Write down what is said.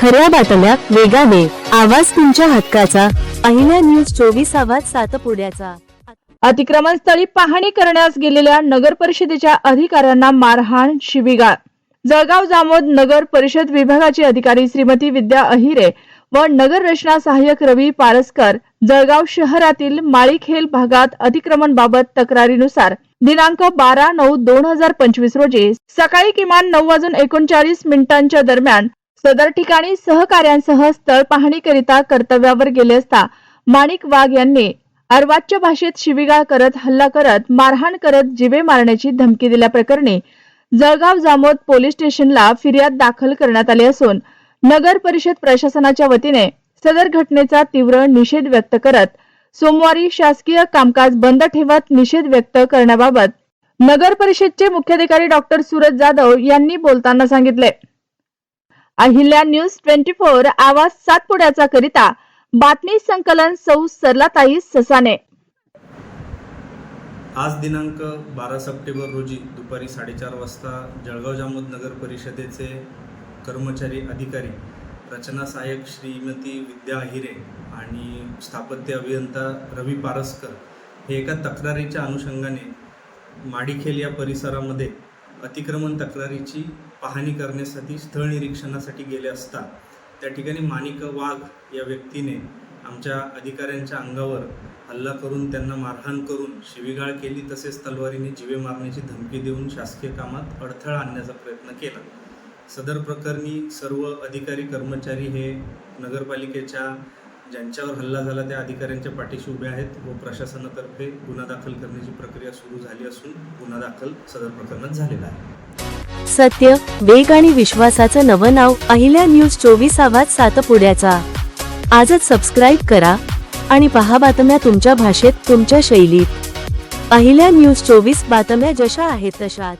खऱ्या बातम्या वेगाने. आवाज तुमच्या हक्काचा. पहिल्या न्यूज चोवीस आवाज सातपुड्याचा अतिक्रमण स्थळी पाहणी करण्यास गेलेल्या नगर परिषदेच्या अधिकाऱ्यांना मारहाण शिबिगाळ जळगाव जामोद नगर परिषद विभागाची अधिकारी श्रीमती विद्या अहिरे व नगर रचना सहाय्यक रवी पारसकर जळगाव शहरातील माळीखेल भागात अतिक्रमण बाबत तक्रारीनुसार दिनांक बारा नऊ दोन हजार पंचवीस रोजी सकाळी किमान नऊ वाजून एकोणचाळीस मिनिटांच्या दरम्यान सदर ठिकाणी सहकार्यांसह स्थळ पाहणीकरिता कर्तव्यावर गेले असता माणिक वाघ यांनी अर्वाच्य भाषेत शिवीगाळ करत हल्ला करत मारहाण करत जिवे मारण्याची धमकी दिल्याप्रकरणी जळगाव जामोद पोलीस स्टेशनला फिर्याद दाखल करण्यात आली असून नगर परिषद प्रशासनाच्या वतीने सदर घटनेचा तीव्र निषेध व्यक्त करत सोमवारी शासकीय कामकाज बंद ठेवत निषेध व्यक्त करण्याबाबत नगर परिषदचे मुख्याधिकारी डॉक्टर सूरज जाधव यांनी बोलताना सांगितले. अहिल्या न्यूज ट्वेंटी फोर आवाज सातपुड्याचा करिता. बातमी संकलन सौ सरलाताई ससाने. आज दिनांक बारा सप्टेंबर रोजी दुपारी साडेचार वाजता जळगाव जामोद नगर परिषदेचे कर्मचारी अधिकारी रचना सहाय्यक श्रीमती विद्या अहिरे आणि स्थापत्य अभियंता रवी पारसकर हे एका तक्रारीच्या अनुषंगाने माडीखेल या परिसरामध्ये अतिक्रमण तक्रारीची पाहणी करण्यासाठी स्थळ निरीक्षणासाठी गेले असता त्या ठिकाणी माणिक वाघ या व्यक्तीने आमच्या अधिकाऱ्यांच्या अंगावर हल्ला करून त्यांना मारहाण करून शिवीगाळ केली तसेच तलवारीने जीवे मारण्याची धमकी देऊन शासकीय कामात अडथळा आणण्याचा प्रयत्न केला. सदर प्रकरणी सर्व अधिकारी कर्मचारी हे नगरपालिकेच्या ज्यांच्यावर हल्ला झाला त्या अधिकाऱ्यांच्या पाठीशी उभे आहेत. व प्रशासनातर्फे गुन्हा दाखल करण्याची प्रक्रिया सुरू झाली असून गुन्हा दाखल सदर प्रकरणात झालेला आहे. सत्य वेग आणि विश्वासाचं नवं नाव अहिल्या न्यूज चोवीस आवाज सातपुड्याचा. आजच सबस्क्राईब करा आणि पहा बातम्या तुमच्या भाषेत तुमच्या शैलीत. अहिल्या न्यूज चोवीस बातम्या जशा आहेत तशाच.